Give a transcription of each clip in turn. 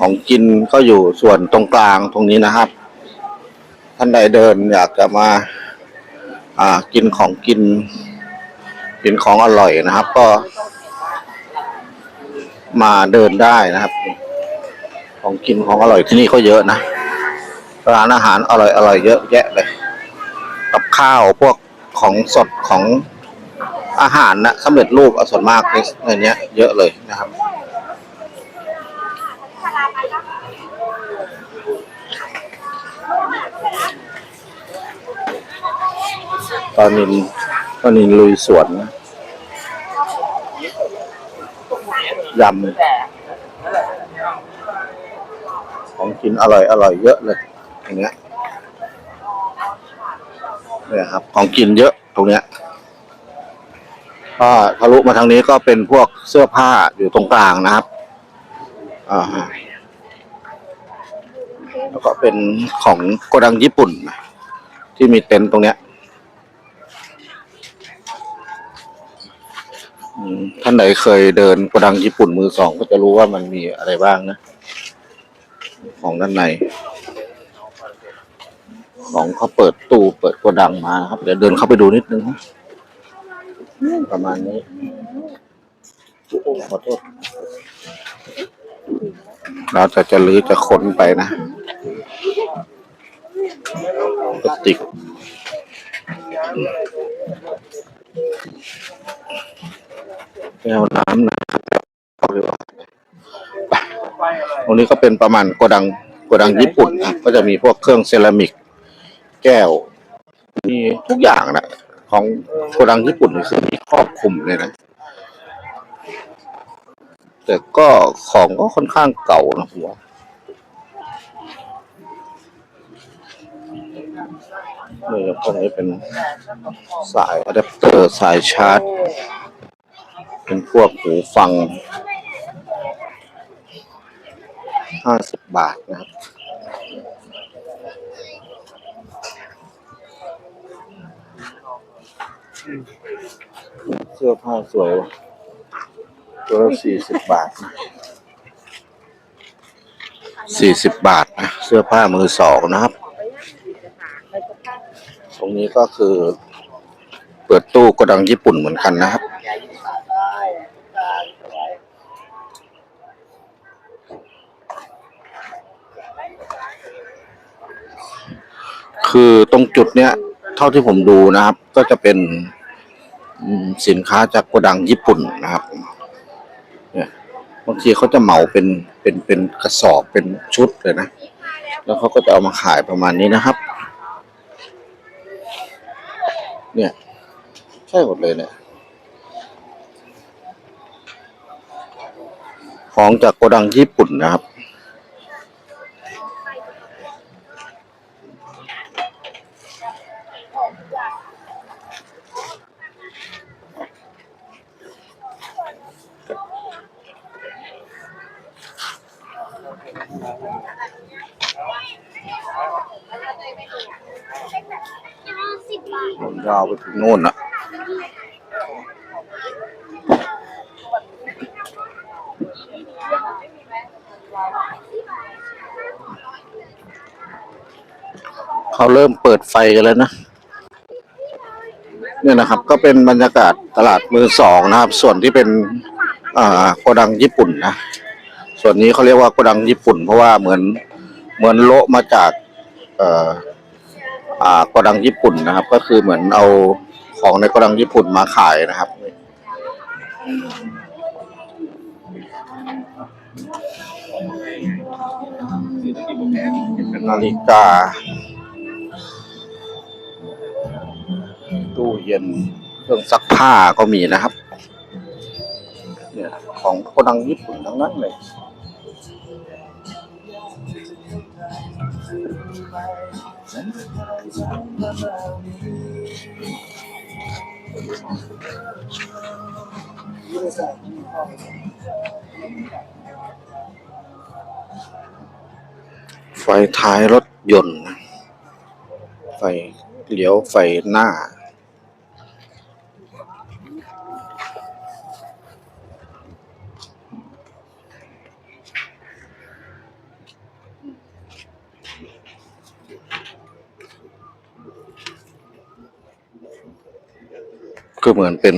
ของกินก็อยู่ส่วนตรงกลางตรงนี้นะครับ ท่านใดเดินอยากจะมาอ่ากินของกิน กินของอร่อยนะครับ ก็ มาเดินได้นะครับ ของกินของอร่อยที่นี่ก็เยอะนะร้านอาหารอร่อยอร่อยเยอะแยะเลย กับข้าวพวกของสดของอาหารนะสำเร็จรูปอส่วนมากในเนี้ยเยอะเลยนะครับ ตอนนินตอนนินลุยสวนนะยำของกินอร่อยอร่อยเยอะเลยอย่างเงี้ยเนี่ยครับ ของกินเยอะตรงเนี้ยก็ทะลุมาทางนี้ก็เป็นพวกเสื้อผ้าอยู่ตรงกลางนะครับอ่าแล้วก็เป็นของโกดังญี่ปุ่น ที่มีเต็นท์ตรงเนี้ย ท่านไหนเคยเดินโกดังญี่ปุ่นมือสองก็จะรู้ว่ามันมีอะไรบ้างนะ ของด้านใน ของเขาเปิดตู้เปิดโกดังมานะครับ เดี๋ยวเดินเข้าไปดูนิดนึงนะประมาณนี้ขอโทษเราจะจะลื้อจะค้นไปนะพลาสติก แก้วน้ำนะครับเอาดีกว่าไปตรงนี้ก็เป็นประมาณโกดังโกดังญี่ปุ่นนะก็จะมีพวกเครื่องเซรามิก แก้ว มีทุกอย่างนะของโกดังญี่ปุ่นนี่คือมีครอบคลุมเลยนะ แต่ก็ของก็ค่อนข้างเก่านะผมว่านี่พวกนี้เป็นสายอะแดปเตอร์สายชาร์จ เป็นพวกหูฟัง ห้าสิบบาทนะครับ เสื้อผ้าสวยว่ะตัวละสี่สิบบาทนะสี่สิบบาทนะ เสื้อผ้ามือสองนะครับ ตรงนี้ก็คือ เปิดตู้กระดังญี่ปุ่นเหมือนกันนะครับ คือตรงจุดเนี้ยเท่าที่ผมดูนะครับ ก็จะเป็นสินค้าจากโกดังญี่ปุ่นนะครับเนี่ยบางทีเขาจะเหมาเป็นเป็นเป็นกระสอบเป็นชุดเลยนะ แล้วเขาก็จะเอามาขายประมาณนี้นะครับ เนี่ยใช่หมดเลยเนี่ยของจากโกดังญี่ปุ่นนะครับ ยาวไปถึงโน่นอะเขาเริ่มเปิดไฟกันแล้วนะเนี่ยนะครับ ก็เป็นบรรยากาศตลาดมือสองนะครับ ส่วนที่เป็นอ่าโกดังญี่ปุ่นนะส่วนนี้เขาเรียกว่าโกดังญี่ปุ่น เพราะว่าเหมือนเหมือนโละมาจาก เอ่อ อ่าโกดังญี่ปุ่นนะครับ ก็คือเหมือนเอาของในโกดังญี่ปุ่นมาขายนะครับเป็นนาฬิกา ตู้เย็นเครื่องซักผ้าก็มีนะครับ เนี่ยของโกดังญี่ปุ่นทั้งนั้นเลย ไฟท้ายรถยนต์ ไฟเหลียวไฟหน้า คือเหมือนเป็น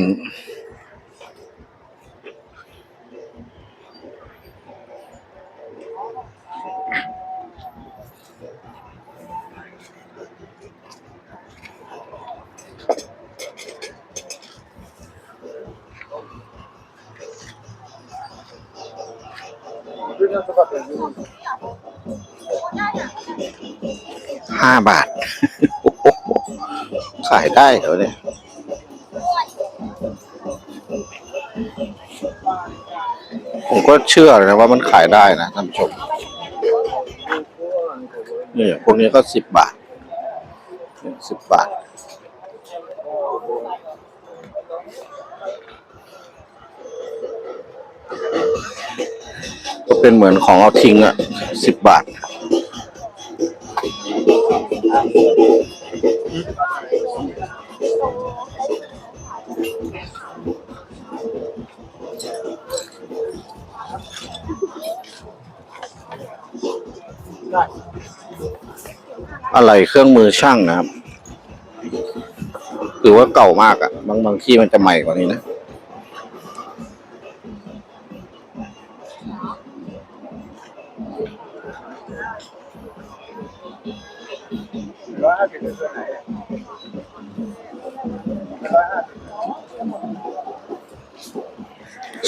ห้าบาท ขายได้เหรอเนี่ย ก็เชื่อนะว่ามันขายได้นะท่านผู้ชมนี่พวกนี้ก็สิบบาทสิบบาท ก็เป็นเหมือนของเอาทิ้งอะสิบบาท อะไรเครื่องมือช่างนะครับหรือว่าเก่ามากอะ่ะ บางบางที่มันจะใหม่กว่านี้นะ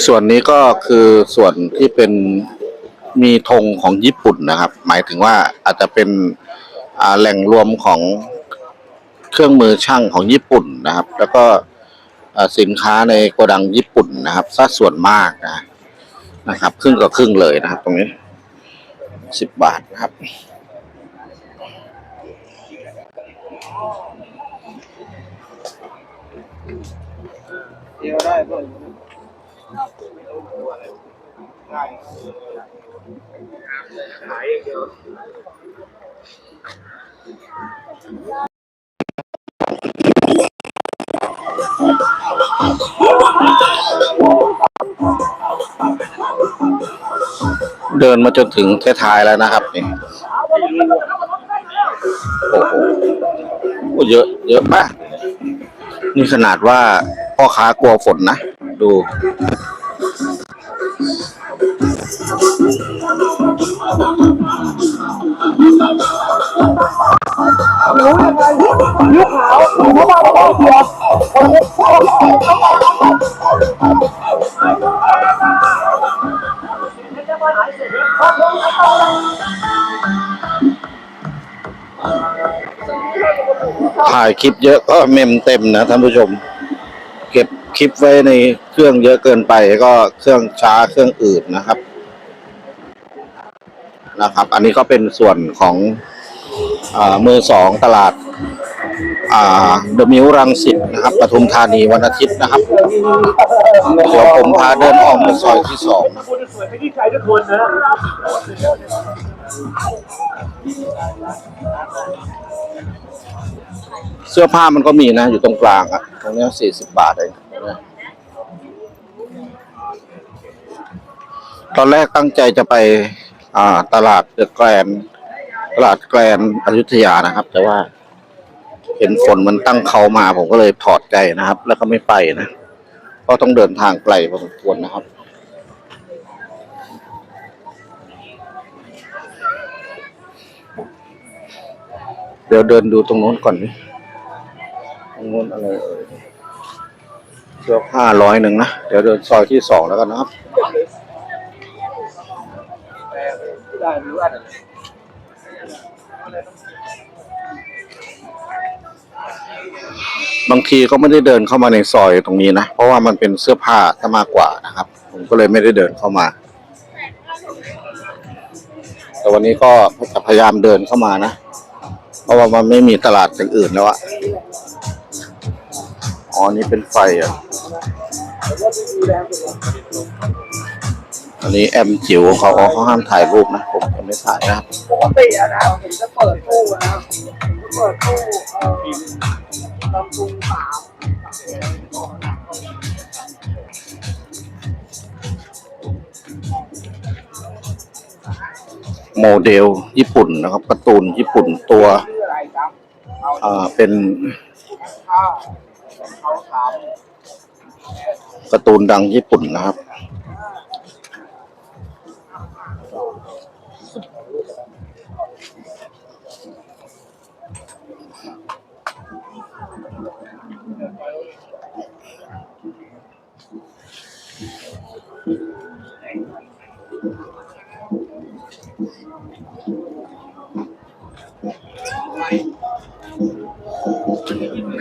ส่วนนี้ก็คือส่วนที่เป็นมีธงของญี่ปุ่นนะครับ หมายถึงว่าอาจจะเป็น แหล่งรวมของเครื่องมือช่างของญี่ปุ่นนะครับ แล้วก็สินค้าในโกดังญี่ปุ่นนะครับสัดส่วนมากนะนะครับ ครึ่งกับครึ่งเลยนะครับ ตรงนี้สิบบาทนะครับเดียวได้เพิ่มได้ขายเดียว เดินมาจนถึงท้ายๆแล้วนะครับนี่โอ้โหเยอะ เยอะมาก นี่ขนาดว่าพ่อค้ากลัวฝนนะ ดู ถ่ายคลิปเยอะก็เมมเต็มนะท่านผู้ชม เก็บคลิปไว้ในเครื่องเยอะเกินไปก็เครื่องช้าเครื่องอื่นนะครับ นะครับ อันนี้ก็เป็นส่วนของ มือสองตลาดอ่าเดอะมิวรังสิตนะครับปทุมธานีวันอาทิตย์นะครับเดี๋ยวผมพาเดินออกไปซอยที่สองนะเสื้อผ้ามันก็มีนะ อยู่ตรงกลางอะตรงนี้สี่สิบบาทเองตอนแรกตั้งใจจะไปอ่าตลาดเดอะแกรน ตลาดแกรนอยุธยานะครับ แต่ว่าเห็นฝนมันตั้งเขามาผมก็เลยถอดใจนะครับ แล้วก็ไม่ไปนะเพราะต้องเดินทางไกลพอสมควรนะครับเดี๋ยวเดินดูตรงโน้นก่อนดิตรงโน้นอะไรเอ่ยเสื้อผ้าร้อยหนึ่งนะ เดี๋ยวเดินซอยที่สองแล้วกันนะครับ บางทีก็ไม่ได้เดินเข้ามาในซอยตรงนี้นะ เพราะว่ามันเป็นเสื้อผ้าถ้ามากกว่านะครับ ผมก็เลยไม่ได้เดินเข้ามา แต่วันนี้ก็จะพยายามเดินเข้ามานะ เพราะว่ามันไม่มีตลาดอย่างอื่นแล้วอะอ๋อนี่เป็นไฟอะ อันนี้แอมจิ๋วเขาเขาห้ามถ่ายรูปนะ ผมจะไม่ถ่ายนะครับ ปกติอะนะผมจะเปิดตู้นะผมจะเปิดตู้เอ่อำพุงสาโมเดลญี่ปุ่นนะครับการ์ตูนญี่ปุ่นตัวอ่าเป็นการ์ตูนดังญี่ปุ่นนะครับ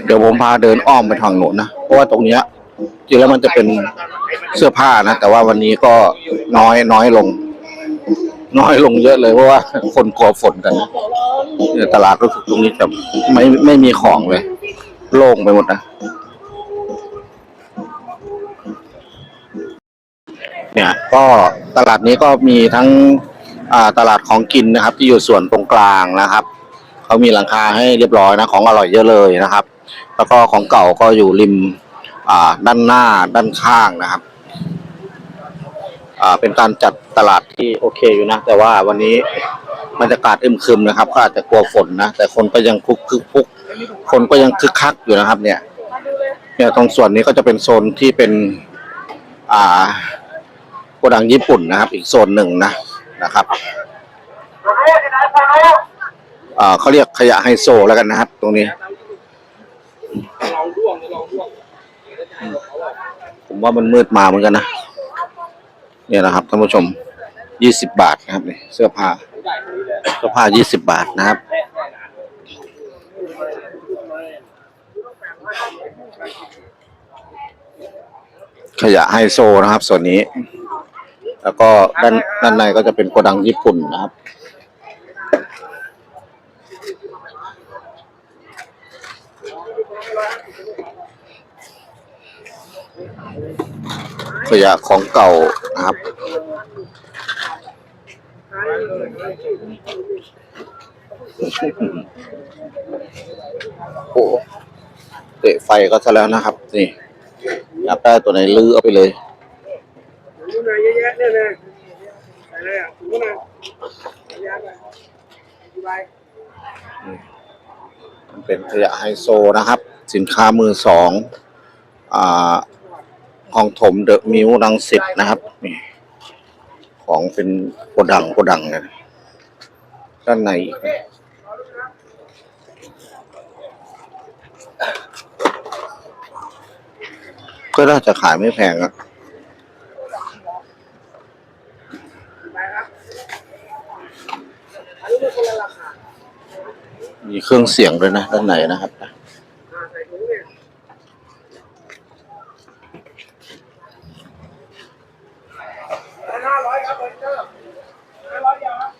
เดี๋ยวผมพาเดินอ้อมไปทางโน้นนะ เพราะว่าตรงเนี้ยจริงแล้วมันจะเป็นเสื้อผ้านะ แต่ว่าวันนี้ก็น้อยน้อยลง น้อยลงเยอะเลยเพราะว่าคนกลัวฝนกันนะเนี่ยตลาดรู้สึกตรงนี้จะไม่ไม่มีของเลย โล่งไปหมดนะเนี่ยก็ตลาดนี้ก็มีทั้งตลาดของกินนะครับ ที่อยู่ส่วนตรงกลางนะครับ เขามีหลังคาให้เรียบร้อยนะของอร่อยเยอะเลยนะครับ แล้วก็ของเก่าก็อยู่ริมด้านหน้าด้านข้างนะครับเป็นการจัดตลาดที่โอเคอยู่นะ แต่ว่าวันนี้บรรยากาศอึมครึมนะครับ ก็อาจจะกลัวฝนนะ แต่คนก็ยังคึกคึกคุกคนก็ยังคึกคักอยู่นะครับ เนี่ย เนี่ยตรงส่วนนี้ก็จะเป็นโซนที่เป็น อ่าโกดังญี่ปุ่นนะครับ อีกโซนหนึ่งนะนะครับ เขาเรียกขยะไฮโซแล้วกันนะครับ ตรงนี้ผมว่ามันมืดมาเหมือนกันนะเนี่ยนะครับท่านผู้ชมยี่สิบบาทนะครับนี่เสื้อผ้าเสื้อผ้ายี่สิบบาทนะครับ ขยะไฮโซนะครับ ส่วนนี้ แล้วก็ด้านด้านในก็จะเป็นโกดังญี่ปุ่นนะครับ ขยะของเก่านะครับ โอ้เตะไฟก็ซะแล้วนะครับ นี่อยากได้ตัวไหนลื้อเอาไปเลยนี่มาเยอะแยะเนี่ยนะใส่เลยอะถุงก็มาเยอะแยะไปอธิบายมันเป็นขยะไฮโซนะครับ สินค้ามือสอง อ่า ของถมเดอะมิวรังสิตนะครับนี่ของเป็นโกดังโกดังเลยด้านในอีกก็น่าจะขายไม่แพงอะไปครับอันนี้เคนละราคามีเครื่องเสียงด้วยนะด้านในนะครับ อ่าใส่ถุงเนี่ยห้าร้อยครับเบอร์เกอร์ห้าร้อยเดียวครับ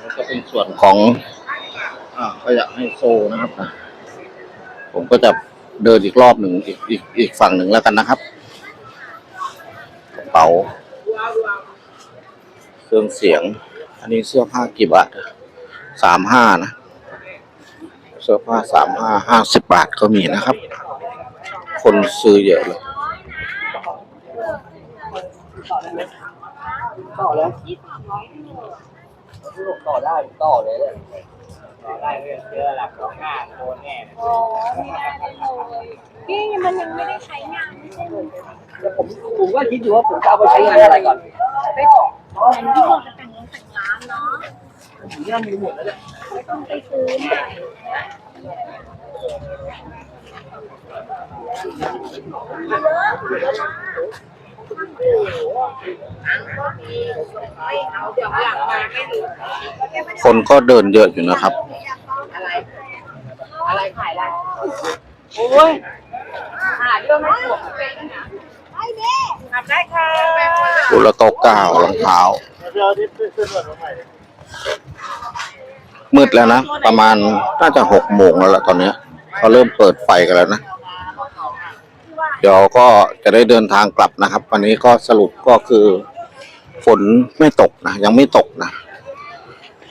นี่ก็เป็นส่วน ของอ่าขยะไฮโซนะครับนะผมก็จะเดินอีกรอบหนึ่งอีกอีกอีกฝั่งหนึ่งแล้วกันนะครับกระเป๋า เครื่องเสียง อันนี้เสื้อผ้ากี่บาทสามห้านะ เสื้อผ้าสามห้าห้าสิบบาทก็มีนะครับ คนซื้อเยอะเลยต่อแล้ว ต่อได้ต่อเลยต่อได้เรื่องเยอะหลักสองห้าโดนแน่โอ้ไม่ได้เลยพี่มันยังไม่ได้ใช้งานไม่ใช่เหรอแต่ผมผมก็คิดอยู่ว่าผมจะเอาไปใช้งานอะไรก่อนไปบอกเหมือนที่บอกจะแต่งงานแต่งร้านเนาะผมที่นั่นมีหมดแล้วเนี่ยไม่ต้องไปซื้อใหม่ไม่เอาเดี๋ยวหลังมาไม่รู้ คนก็เดินเยอะอยู่นะครับ อะไร อะไรขายอะไร โอ้ยหาเรื่องไม่ถูกเป็นนะไอ้เด้ทำได้ค่ะตัวละเก้าเก้ารองเท้า มืดแล้วนะ ประมาณน่าจะหกโมงแล้วล่ะตอนเนี้ยเขาเริ่มเปิดไฟกันแล้วนะ เดี๋ยวก็จะได้เดินทางกลับนะครับ วันนี้ก็สรุปก็คือ ฝนไม่ตกนะยังไม่ตกนะ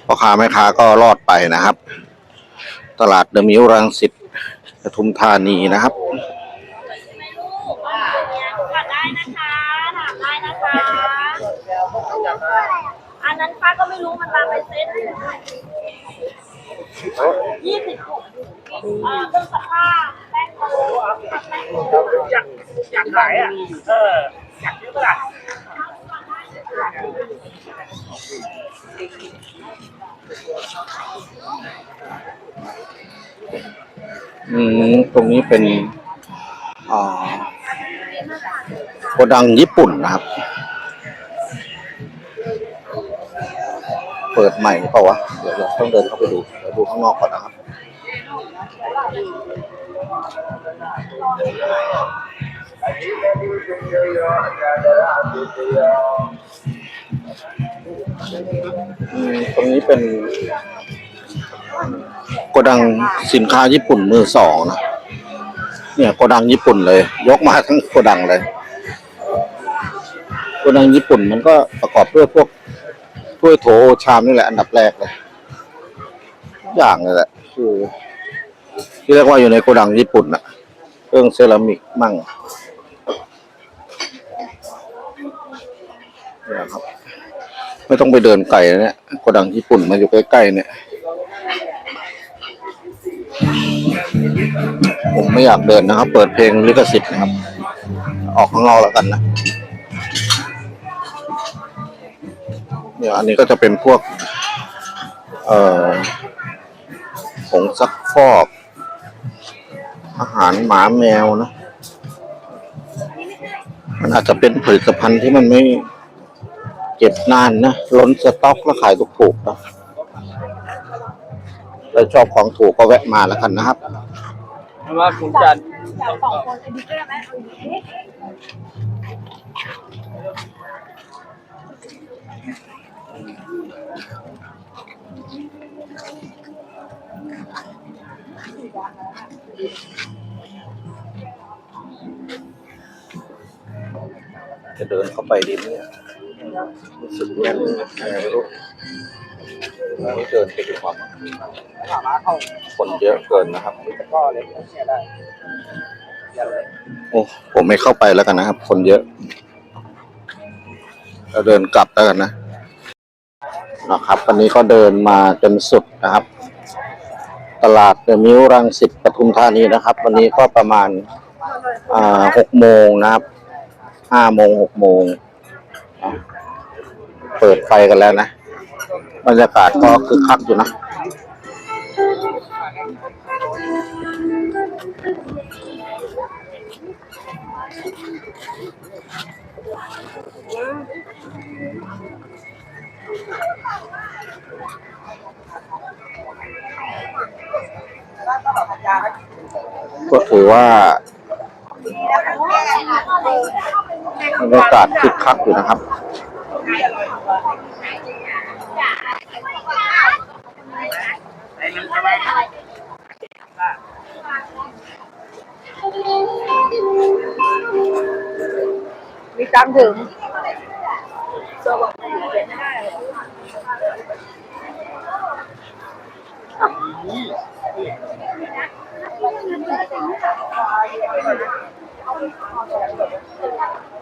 พ่อค้าแม่ค้าก็รอดไปนะครับ ตลาดเดมิวรังสิตปทุมธานีนะครับได้นะคะถามได้นะคะอันนั้นป้าก็ไม่รู้มันมาเป็นเซตยี่สิบหก เออเครื่องซักผ้าแป้งโตแป้งโตอยากอยากขายอะ เออ อยากซื้อเปล่าอืมตรงนี้เป็นอ่าโกดังญี่ปุ่นนะครับ เปิดใหม่เปล่าวะ เดี๋ยวเราต้องเดินเข้าไปดูเดี๋ยวดูข้างนอกก่อนนะครับ ตรงนี้เป็นโกดังสินค้าญี่ปุ่นมือสองนะ เนี่ยโกดังญี่ปุ่นเลย ยกมาทั้งโกดังเลยโกดังญี่ปุ่นมันก็ประกอบด้วยพวกถ้วยโถชามนี่แหละ อันดับแรกเลย อย่างเลยแหละคือที่เรียกว่าอยู่ในโกดังญี่ปุ่นนะ รื่องเซรามิกมั่งเนี่ยครับ ไม่ต้องไปเดินไกลนะเนี่ยโกดังญี่ปุ่นมาอยู่ใกล้ๆเนี่ย ผมไม่อยากเดินนะครับ เปิดเพลงลิขสิทธิ์นะครับ ออกข้างนอกแล้วกันนะเนี่ยอันนี้ก็จะเป็นพวก เอ่อผงซักฟอก อาหารหมาแมวนะ มันอาจจะเป็นผลิตภัณฑ์ที่มันไม่เก็บนานนะ ล้นสต็อกแล้วขายถูกๆนะถ้าชอบของถูกก็แวะมาแล้วกันนะครับว่าคุณจันจากสองคนไอ้บิ๊กได้ไหมเอา ไปดีไหมเนี่ยรู้สึกแน่นยังไงไม่รู้ไม่เดินไปดีกว่ามั้งถามมาเข้าคนเยอะเกินนะครับก็เลยเสียได้โอ้ผมไม่เข้าไปแล้วกันนะครับ คนเยอะเราเดินกลับแล้วกันนะนะครับวันนี้ก็เดินมาจนสุดนะครับ ตลาดเดอะมิวรังสิตปทุมธานีนะครับ วันนี้ก็ประมาณอ่าหกโมงนะครับ ห้าโมงหกโมงเปิดไฟกันแล้วนะบรรยากาศก็คึกคักอยู่นะก็ถือว่า บรรยากาศคึกคักอยู่นะครับ มีตังถึงเ